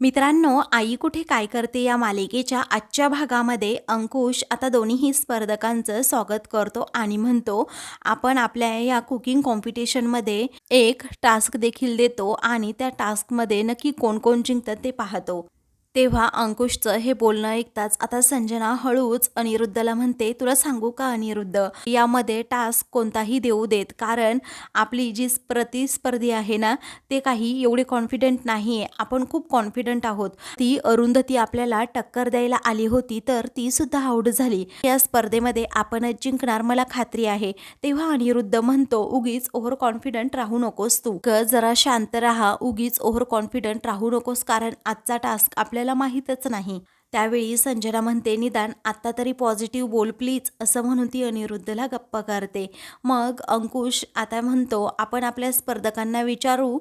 मित्रांनो आई कुठे काय करते या मालिकेच्या आजच्या भागामध्ये अंकुश आता दोन्हीही स्पर्धकांचं स्वागत करतो आणि म्हणतो आपण आपल्या या कुकिंग कॉम्पिटिशनमध्ये एक टास्क देखील देतो आणि त्या टास्कमध्ये नक्की कोण कोण जिंकतात ते पाहतो. तेव्हा अंकुशचं हे बोलणं ऐकताच आता संजना हळूच अनिरुद्धला म्हणते तुला सांगू का अनिरुद्ध? यामध्ये टास्क कोणताही देऊ देत कारण आपली जी प्रतिस्पर्धी आहे ना ते काही एवढे कॉन्फिडंट नाही आहे आपण खूप कॉन्फिडंट आहोत. ती अरुंधती आपल्याला टक्कर द्यायला आली होती तर ती सुद्धा आऊट झाली. या स्पर्धेमध्ये आपणच जिंकणार मला खात्री आहे. तेव्हा अनिरुद्ध म्हणतो उगीच ओव्हर कॉन्फिडंट राहू नकोस तू. ग जरा शांत राहा. उगीच ओव्हर कॉन्फिडंट राहू नकोस कारण आजचा टास्क आपल्या आपल्याला माहीतच नाही. त्यावेळी संजना म्हणते निदान आत्ता तरी पॉझिटिव्ह बोल प्लीज असं म्हणून ती अनिरुद्धला गप्पा करते. मग अंकुश आता म्हणतो आपण आपल्या स्पर्धकांना विचारू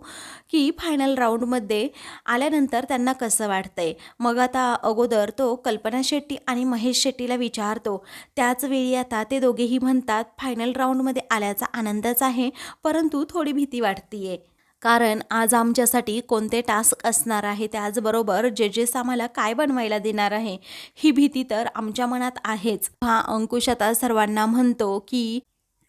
की फायनल राऊंडमध्ये आल्यानंतर त्यांना कसं वाटतंय? मग आता अगोदर तो कल्पना शेट्टी आणि महेश शेट्टीला विचारतो. त्याचवेळी आता ते दोघेही म्हणतात फायनल राऊंडमध्ये आल्याचा आनंदच आहे परंतु थोडी भीती वाटतीये. कारण आज आमच्यासाठी कोणते टास्क असणार आहे त्याचबरोबर जजेस आम्हाला काय बनवायला देणार आहे ही भीती तर आमच्या मनात आहेच. हा अंकुश आता सर्वांना म्हणतो की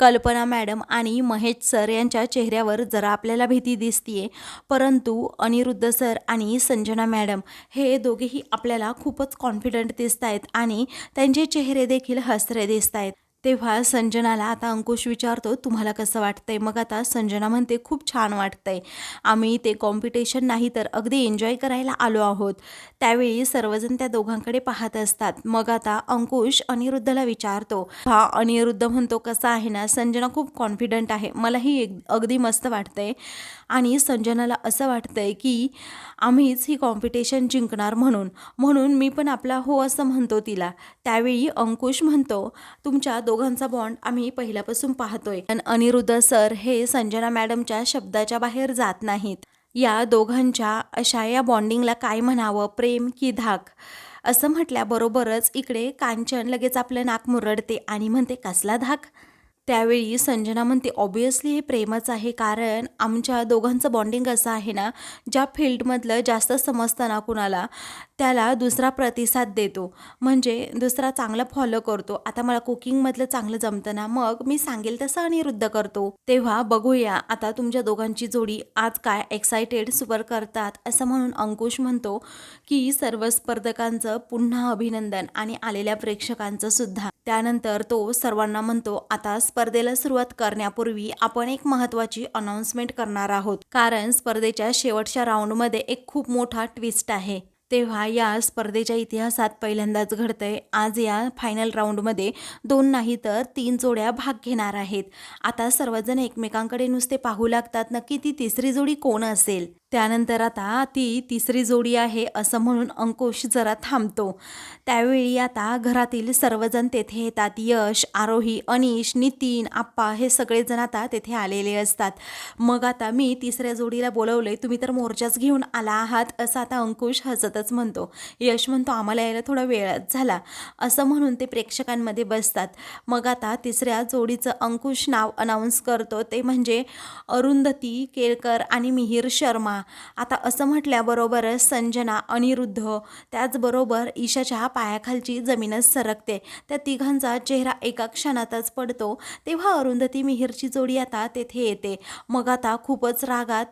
कल्पना मॅडम आणि महेश सर यांच्या चेहऱ्यावर जरा आपल्याला भीती दिसतीये. परंतु अनिरुद्ध सर आणि संजना मॅडम हे दोघेही आपल्याला खूपच कॉन्फिडंट दिसत आहेत आणि त्यांचे चेहरे देखील हसरे दिसत आहेत तेव्हा संजनाला आता अंकुश विचारतो तुम्हाला कसं वाटतंय? मग आता संजना म्हणते खूप छान वाटतंय. आम्ही ते कॉम्पिटिशन नाही तर अगदी एन्जॉय करायला आलो आहोत. त्यावेळी सर्वजण त्या दोघांकडे पाहत असतात. मग आता अंकुश अनिरुद्धला विचारतो हा अनिरुद्ध म्हणतो कसा आहे ना? संजना खूप कॉन्फिडंट आहे. मलाही एक अगदी मस्त वाटतंय. आणि संजनाला असं वाटतंय की आम्हीच ही कॉम्पिटिशन जिंकणार म्हणून. म्हणून मी पण आपला हो असं म्हणतो तिला. त्यावेळी अंकुश म्हणतो तुमच्या दो दोघांचा बॉन्ड आम्ही पहिल्यापासून पाहतोय. पण अनिरुद्ध सर हे संजना मॅडमच्या शब्दाच्या बाहेर जात नाहीत. या दोघांच्या अशा या बॉन्डिंगला काय म्हणावं? प्रेम की धाक? असं म्हटल्याबरोबरच इकडे कांचन लगेच आपलं नाक मुरडते आणि म्हणते कसला धाक? त्यावेळी संजना म्हणते ऑब्वियसली हे प्रेमच आहे कारण आमच्या दोघांचं बॉन्डिंग असं आहे ना ज्या फील्डमधलं जास्त समजतं ना कुणाला त्याला दुसरा प्रतिसाद देतो. म्हणजे दुसरा चांगला फॉलो करतो. आता मला कुकिंगमधलं चांगलं जमतं ना मग मी सांगेल तसं अनिरुद्ध करतो. तेव्हा बघूया आता तुमच्या दोघांची जोडी आज काय एक्सायटेड सुपर करतात असं म्हणून अंकुश म्हणतो की सर्व स्पर्धकांचं पुन्हा अभिनंदन आणि आलेल्या प्रेक्षकांचं सुद्धा. त्यानंतर तो सर्वांना म्हणतो आता स्पर्धेला सुरुवात करण्यापूर्वी आपण एक महत्वाची अनाउन्समेंट करणार आहोत. कारण स्पर्धेच्या शेवटच्या राऊंडमध्ये एक खूप मोठा ट्विस्ट आहे. तेव्हा या स्पर्धेच्या इतिहासात पहिल्यांदाच घडतंय. आज या फायनल राऊंडमध्ये दोन नाही तर तीन जोड्या भाग घेणार आहेत. आता सर्वजण एकमेकांकडे नुसते पाहू लागतात नक्की ती तिसरी जोडी कोण असेल? त्यानंतर आता ती तिसरी जोडी आहे असं म्हणून अंकुश जरा थांबतो. त्यावेळी आता घरातील सर्वजण तेथे येतात. यश आरोही अनिश नितीन आप्पा हे सगळेजण आता तेथे आलेले असतात. मग आता मी तिसऱ्या जोडीला बोलवले तुम्ही तर मोर्चाच घेऊन आला आहात असं आता अंकुश हसतच म्हणतो. यश म्हणतो आम्हाला यायला थोडा वेळच झाला. असं म्हणून ते प्रेक्षकांमध्ये बसतात. मग आता तिसऱ्या जोडीचं अंकुश नाव अनाऊन्स करतो. ते म्हणजे अरुंधती केळकर आणि मिहीर शर्मा. आता असं म्हटल्याबरोबरच संजना अनिरुद्ध त्याचबरोबर ईशाच्या पायाखालची जमीनच सरकते. त्या तिघांचा चेहरा एका क्षणातच पडतो. तेव्हा अरुंधती मिहिरची जोडी आता तेथे येते. मग आता खूपच रागात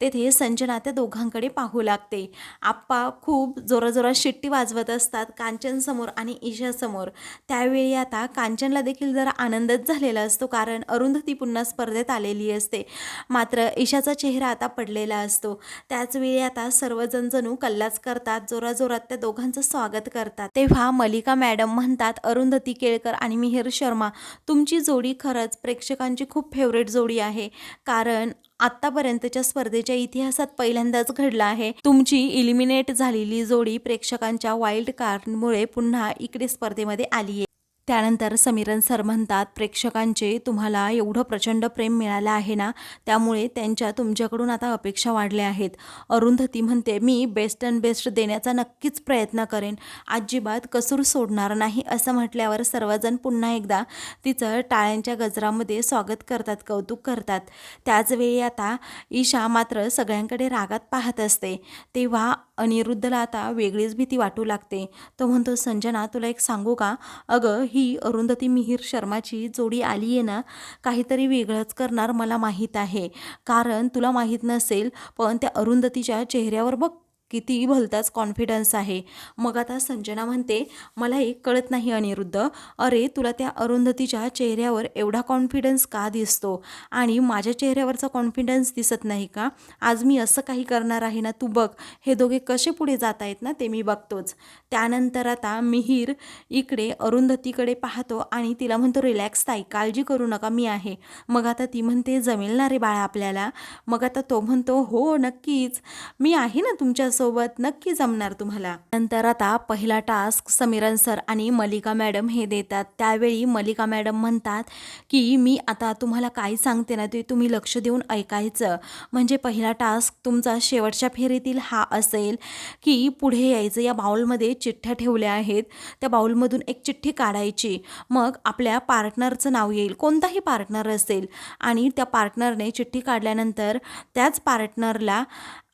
तेथे संजना त्या दोघांकडे पाहू लागते. आप्पा खूप जोराजोरात शिट्टी वाजवत असतात कांचनसमोर आणि ईशासमोर त्यावेळी आता कांचनला देखील जरा आनंदच झालेला असतो कारण अरुंधती पुन्हा स्पर्धेत आलेली असते. मात्र ईशाचा चेहरा आता पडलेला असतो असतो. त्याचवेळी आता सर्वजण जणू कल्लाच करतात जोराजोरात त्या दोघांचं स्वागत करतात. तेव्हा मलिका मॅडम म्हणतात अरुंधती केळकर आणि मिहिर शर्मा तुमची जोडी खरंच प्रेक्षकांची खूप फेवरेट जोडी आहे. कारण आतापर्यंतच्या स्पर्धेच्या इतिहासात पहिल्यांदाच घडला आहे. तुमची इलिमिनेट झालेली जोडी प्रेक्षकांच्या वाईल्ड कार्डमुळे पुन्हा इकडे स्पर्धेमध्ये आली आहे त्यानंतर समीरन सर म्हणतात प्रेक्षकांचे तुम्हाला एवढं प्रचंड प्रेम मिळालं आहे ना त्यामुळे त्यांच्या तुमच्याकडून आता अपेक्षा वाढल्या आहेत. अरुंधती म्हणते मी बेस्ट अँड बेस्ट देण्याचा नक्कीच प्रयत्न करेन. अजिबात कसूर सोडणार नाही असं म्हटल्यावर सर्वजण पुन्हा एकदा तिचं टाळ्यांच्या गजरामध्ये स्वागत करतात कौतुक करतात. त्याचवेळी आता ईशा मात्र सगळ्यांकडे रागात पाहत असते. तेव्हा अनिरुद्धला आता वेगळीच भीती वाटू लागते. तो म्हणतो संजना तुला एक सांगू का? अगं ही अरुंधती मिहीर शर्माची जोडी आली आहे ना काहीतरी वेगळंच करणार मला माहीत आहे. कारण तुला माहीत नसेल पण त्या अरुंधतीच्या चेहऱ्यावर बघ किती भलताच कॉन्फिडन्स आहे. मग आता संजना म्हणते मला एक कळत नाही अनिरुद्ध. अरे तुला त्या अरुंधतीच्या चेहऱ्यावर एवढा कॉन्फिडन्स का दिसतो? आणि माझ्या चेहऱ्यावरचा कॉन्फिडन्स दिसत नाही का? आज मी असं काही करणार आहे ना तू बघ. हे दोघे कसे पुढे जात आहेत ना ते मी बघतोच. त्यानंतर आता मिहीर इकडे अरुंधतीकडे पाहतो आणि तिला म्हणतो रिलॅक्स ताई काळजी करू नका मी आहे. मग आता ती म्हणते जमेल ना रे बाळा आपल्याला. मग आता तो म्हणतो हो नक्कीच. मी आहे ना तुमच्यासोबत. सोबत नक्की जमणार तुम्हाला. नंतर आता पहिला टास्क समीरन सर आणि मलिका मॅडम हे देतात. त्यावेळी मलिका मॅडम म्हणतात की मी आता तुम्हाला काय सांगते ना ते तुम्ही लक्ष देऊन ऐकायचं. म्हणजे पहिला टास्क तुमचा शेवटच्या फेरीतील हा असेल की पुढे यायचं. या बाउलमध्ये चिठ्ठ्या ठेवल्या आहेत. त्या बाउलमधून एक चिठ्ठी काढायची. मग आपल्या पार्टनरचं नाव येईल. कोणताही पार्टनर असेल. आणि त्या पार्टनरने चिठ्ठी काढल्यानंतर त्याच पार्टनरला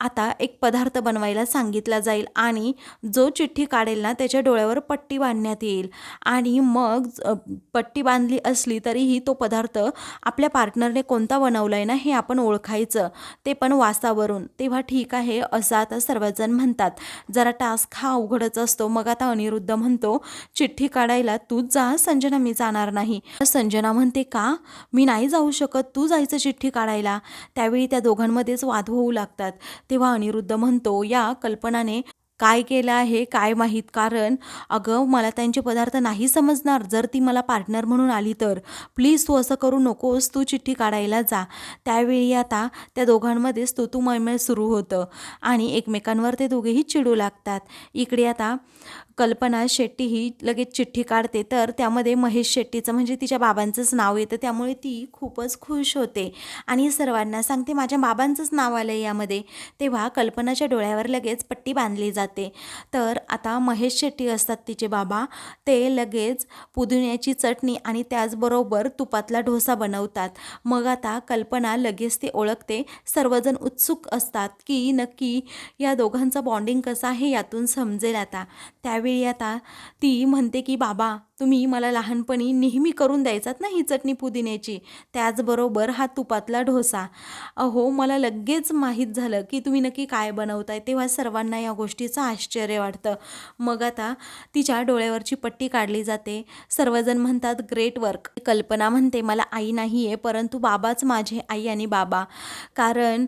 आता एक पदार्थ बनवायला सांगितला जाईल आणि जो चिठ्ठी काढेल ना त्याच्या डोळ्यावर पट्टी बांधण्यात येईल. आणि मग पट्टी बांधली असली तरीही तो पदार्थ आपल्या पार्टनरने कोणता बनवला आहे ना हे आपण ओळखायचं. ते पण वासावरून. तेव्हा ठीक आहे असं आता सर्वजण म्हणतात. जरा टास्क हा अवघडच असतो. मग आता अनिरुद्ध म्हणतो चिठ्ठी काढायला तूच जा संजना मी जाणार नाही. संजना म्हणते का? मी नाही जाऊ शकत. तू जायचं चिठ्ठी काढायला. त्यावेळी त्या दोघांमध्येच वाद होऊ लागतात. तेव्हा अनिरुद्ध म्हणतो या कल्पनाने काय केलं आहे काय माहीत? कारण अगं मला त्यांचे पदार्थ नाही समजणार. जर ती मला पार्टनर म्हणून आली तर. प्लीज तू असं करू नकोस. तू चिठ्ठी काढायला जा. त्यावेळी आता त्या दोघांमध्ये तो सुरू होतं आणि एकमेकांवर ते दोघेही चिडू लागतात. इकडे आता कल्पना शेट्टी ही लगेच चिठ्ठी काढते. तर त्यामध्ये महेश शेट्टीचं म्हणजे तिच्या बाबांचंच नाव येतं. त्यामुळे ती खूपच खुश होते. आणि सर्वांना सांगते माझ्या बाबांचंच नाव आलं आहे यामध्ये. तेव्हा कल्पनाच्या डोळ्यावर लगेच पट्टी बांधली जाते. तर आता महेश शेट्टी असतात तिचे बाबा. ते लगेच पुदिन्याची चटणी आणि त्याचबरोबर तुपातला डोसा बनवतात. मग आता कल्पना लगेच ते ओळखते. सर्वजण उत्सुक असतात की नक्की या दोघांचं बॉन्डिंग कसं आहे यातून समजेल आता. त्यावेळी आता ती म्हणते की बाबा तुम्ही मला लहानपणी नेहमी करून द्यायचात ना ही चटणी पुदिन्याची. त्याचबरोबर हा तुपातला डोसा. अहो मला लगेच माहीत झालं की तुम्ही नक्की काय बनवताय तेव्हा सर्वांना या गोष्टीचं आश्चर्य वाटतं. मग आता तिच्या डोळ्यावरची पट्टी काढली जाते. सर्वजण म्हणतात ग्रेट वर्क. कल्पना म्हणते मला आई नाही आहे परंतु बाबाच माझे आई आणि बाबा. कारण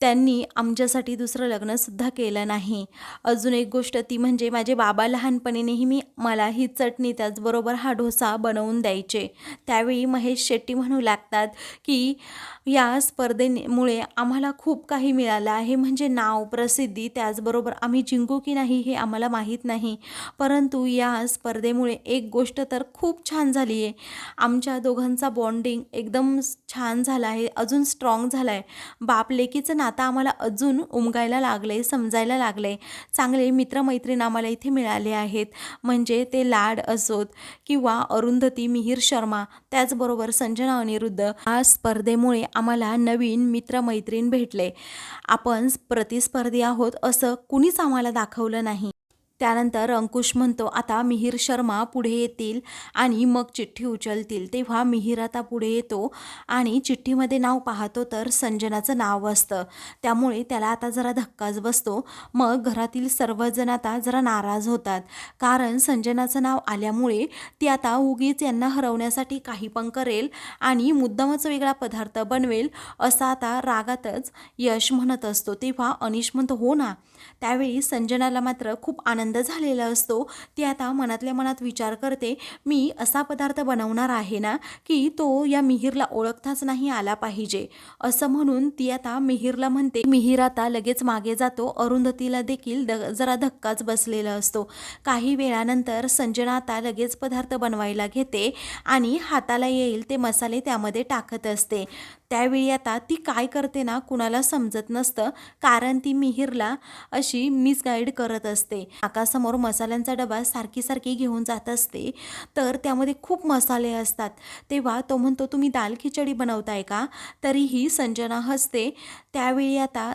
त्यांनी आमच्यासाठी दुसरं लग्नसुद्धा केलं नाही. अजून एक गोष्ट ती म्हणजे माझे बाबा लहानपणी नेहमी मला ही चटणी त्याचबरोबर हा डोसा बनवून द्यायचे. त्यावेळी महेश शेट्टी म्हणू लागतात की या स्पर्धेमुळे आम्हाला खूप काही मिळालं आहे. म्हणजे नाव प्रसिद्धी त्याचबरोबर आम्ही जिंकू की नाही हे आम्हाला माहीत नाही. परंतु या स्पर्धेमुळे एक गोष्ट तर खूप छान झाली आहे. आमच्या दोघांचा बॉन्डिंग एकदम छान झाला आहे. अजून स्ट्रॉंग झाला आहे. बाप लेकीचं आता आम्हाला अजून उमगायला लागलं आहे समजायला लागलं आहे चांगले मित्रमैत्रीण आम्हाला इथे मिळाले आहेत. म्हणजे ते लाड असोत किंवा अरुंधती मिहीर शर्मा त्याचबरोबर संजना अनिरुद्ध या स्पर्धेमुळे आम्हाला नवीन मित्रमैत्रीण भेटले. आपण प्रतिस्पर्धी आहोत असं कुणीच आम्हाला दाखवलं नाही. त्यानंतर अंकुश म्हणतो आता मिहीर शर्मा पुढे येतील आणि मग चिठ्ठी उचलतील. तेव्हा मिहीर आता पुढे येतो आणि चिठ्ठीमध्ये नाव पाहतो तर संजनाचं नाव असतं. त्यामुळे त्याला आता जरा धक्काच बसतो. मग घरातील सर्वजण आता जरा नाराज होतात. कारण संजनाचं नाव आल्यामुळे ती आता उगीच यांना हरवण्यासाठी काही पण करेल आणि मुद्दामच वेगळा पदार्थ बनवेल असा आता रागातच यश म्हणत असतो. तेव्हा अनिश म्हणतो हो ना त्यावेळी संजनाला मात्र खूप आनंद झालेला असतो. ती आता मनातल्या मनात विचार करते मी असा पदार्थ बनवणार आहे ना की तो या मिहीरला ओळखताच नाही आला पाहिजे. असं म्हणून ती आता मिहीरला म्हणते. मिहीर आता लगेच मागे जातो. अरुंधतीला देखील द जरा धक्काच बसलेला असतो. काही वेळानंतर संजना आता लगेच पदार्थ बनवायला घेते आणि हाताला येईल ते मसाले त्यामध्ये टाकत असते. त्यावेळी आता ती काय करते ना कुणाला समजत नसतं. कारण ती मिहीरला अशी मिसगाईड करत असते. नाकासमोर मसाल्यांचा डबा सारखी सारखी घेऊन जात असते. तर त्यामध्ये खूप मसाले असतात. तेव्हा तो म्हणतो तुम्ही दाल खिचडी बनवताय का? तरीही संजना हसते. त्यावेळी आता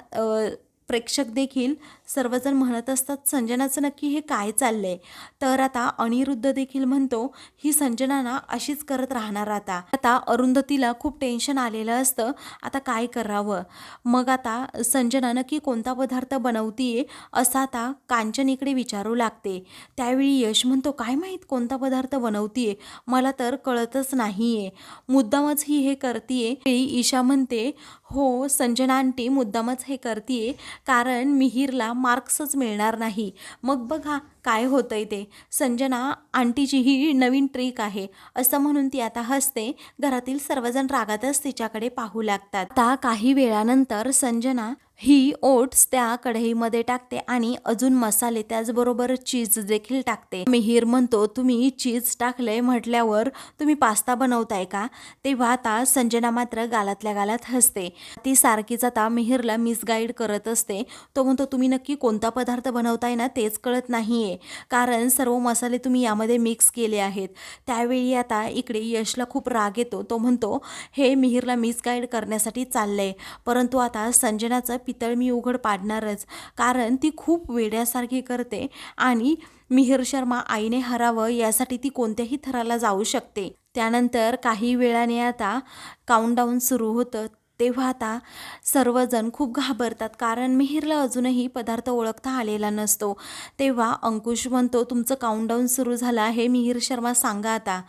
प्रेक्षक देखील सर्वजण म्हणत असतात संजनाचं नक्की हे काय चाललंय? तर आता अनिरुद्ध देखील म्हणतो ही संजना ना अशीच करत राहणार आता. आता अरुंधतीला खूप टेन्शन आलेलं असतं आता काय करावं? मग आता संजना नक्की कोणता पदार्थ बनवतीये असं आता कांचन इकडे विचारू लागते. त्यावेळी यश म्हणतो काय माहीत कोणता पदार्थ बनवतीये? मला तर कळतच नाहीये. मुद्दामच ही हे करतीये. वेळी ईशा म्हणते हो संजना आंटी मुद्दामच हे करतीये. कारण मिहीरला मार्क्सच मिळणार नाही. मग बघा काय होतं आहे ते. संजना आंटीची ही नवीन ट्रिक आहे. असं म्हणून ती आता हसते. घरातील सर्वजण रागातच तिच्याकडे पाहू लागतात. आता काही वेळानंतर संजना ही ओट्स त्या कढईमध्ये टाकते आणि अजून मसाले त्याचबरोबर चीज देखील टाकते. मिहीर म्हणतो तुम्ही चीज टाकलंय म्हटल्यावर तुम्ही पास्ता बनवताय का? तेव्हा आता संजना मात्र गालातल्या गालात हसते. ती सारखीच आता मिहीरला मिसगाईड करत असते. तो म्हणतो तुम्ही नक्की कोणता पदार्थ बनवताय ना तेच कळत नाहीये. कारण सर्व मसाले तुम्ही यामध्ये मिक्स केले आहेत. त्यावेळी आता इकडे यशला खूप राग येतो. तो म्हणतो हे मिहीरला मिसगाईड करण्यासाठी चाललंय. परंतु आता संजनाचं पितळ मी उघड पाडणारच कारण ती खूप वेड्यासारखी करते आणि मिहिर शर्मा आईने हरावं यासाठी ती कोणत्याही थराला जाऊ शकते. त्यानंतर काही वेळाने आता काउंटडाऊन सुरू होतं. तेव्हा आता सर्वजण खूप घाबरतात कारण मिहीरला अजूनही पदार्थ ओळखता आलेला नसतो. तेव्हा अंकुश म्हणतो तुमचं काउंटडाऊन सुरू झालं आहे मिहीर शर्मा सांगा आता.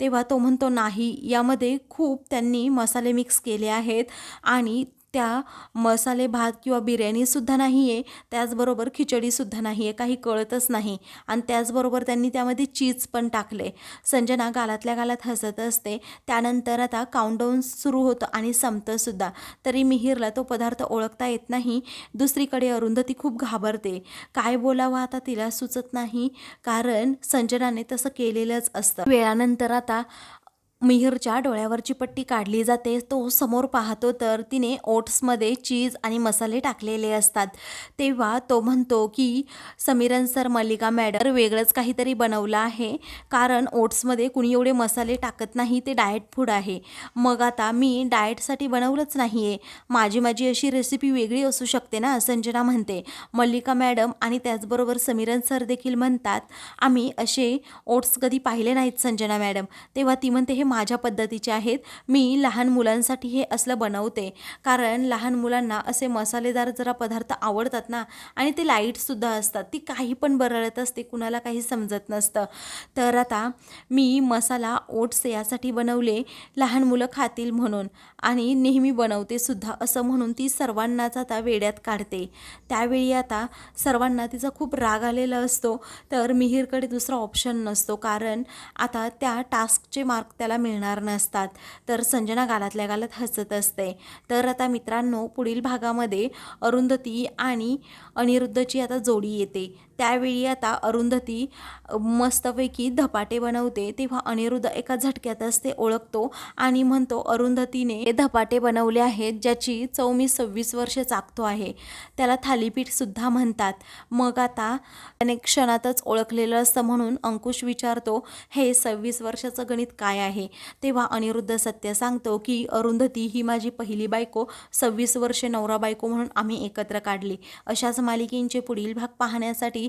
तेव्हा तो म्हणतो नाही यामध्ये खूप त्यांनी मसाले मिक्स केले आहेत आणि त्या मसाले भात किंवा बिर्याणीसुद्धा नाही आहे त्याचबरोबर खिचडीसुद्धा नाही आहे काही कळतच नाही. आणि त्याचबरोबर त्यांनी त्यामध्ये चीज पण टाकले. संजना गालातल्या गालात हसत असते. त्यानंतर आता काउंटडाऊन सुरू होतं आणि संपतंसुद्धा तरी मिहीरला तो पदार्थ ओळखता येत नाही. दुसरीकडे अरुंधती खूप घाबरते. काय बोलावं आता तिला सुचत नाही. कारण संजनाने तसं केलेलंच असतं. वेळानंतर आता मिहीरच्या डोळ्यावरची पट्टी काढली जाते. तो समोर पाहतो तर तिने ओट्समध्ये चीज आणि मसाले टाकलेले असतात. तेव्हा तो म्हणतो की समीरन सर मल्लिका मॅडम वेगळंच काहीतरी बनवलं आहे. कारण ओट्समध्ये कुणी एवढे मसाले टाकत नाही ते डाएट फूड आहे. मग आता मी डाएटसाठी बनवलंच नाही आहे माझी माझी अशी रेसिपी वेगळी असू शकते ना संजना म्हणते. मल्लिका मॅडम आणि त्याचबरोबर समीरन सर देखील म्हणतात आम्ही असे ओट्स कधी पाहिले नाहीत संजना मॅडम. तेव्हा ती म्हणते हे माझ्या पद्धतीचे आहेत. मी लहान मुलांसाठी हे असलं बनवते. कारण लहान मुलांना असे मसालेदार जरा पदार्थ आवडतात ना आणि ते लाईटसुद्धा असतात. ती काही पण बरळत असते कुणाला काही समजत नसतं. तर आता मी मसाला ओट्स यासाठी बनवले लहान मुलं खातील म्हणून. आणि नेहमी बनवते सुद्धा असं म्हणून ती सर्वांनाच आता वेड्यात काढते. त्यावेळी आता सर्वांना तिचा खूप राग आलेला असतो. तर मिहीरकडे दुसरा ऑप्शन नसतो. कारण आता त्या टास्कचे मार्क त्याला मिळणार नसतात. तर संजना गालातल्या गालात हसत असते. तर आता मित्रांनो पुढील भागामध्ये अरुंधती आणि अनिरुद्धची आता जोडी येते. त्यावेळी आता अरुंधती मस्तपैकी धपाटे बनवते. तेव्हा अनिरुद्ध एका झटक्यातच ते ओळखतो आणि म्हणतो अरुंधतीने हे धपाटे बनवले आहेत ज्याची चव मी सव्वीस वर्ष चाकतो आहे. त्याला थालीपीठसुद्धा म्हणतात. मग आता त्याने क्षणातच ओळखलेलं असतं म्हणून अंकुश विचारतो हे सव्वीस वर्षाचं गणित काय आहे? तेव्हा अनिरुद्ध सत्य सांगतो की अरुंधती ही माझी पहिली बायको सव्वीस वर्षे नवरा बायको म्हणून आम्ही एकत्र काढली. अशाच मालिकेंचे पुढील भाग पाहण्यासाठी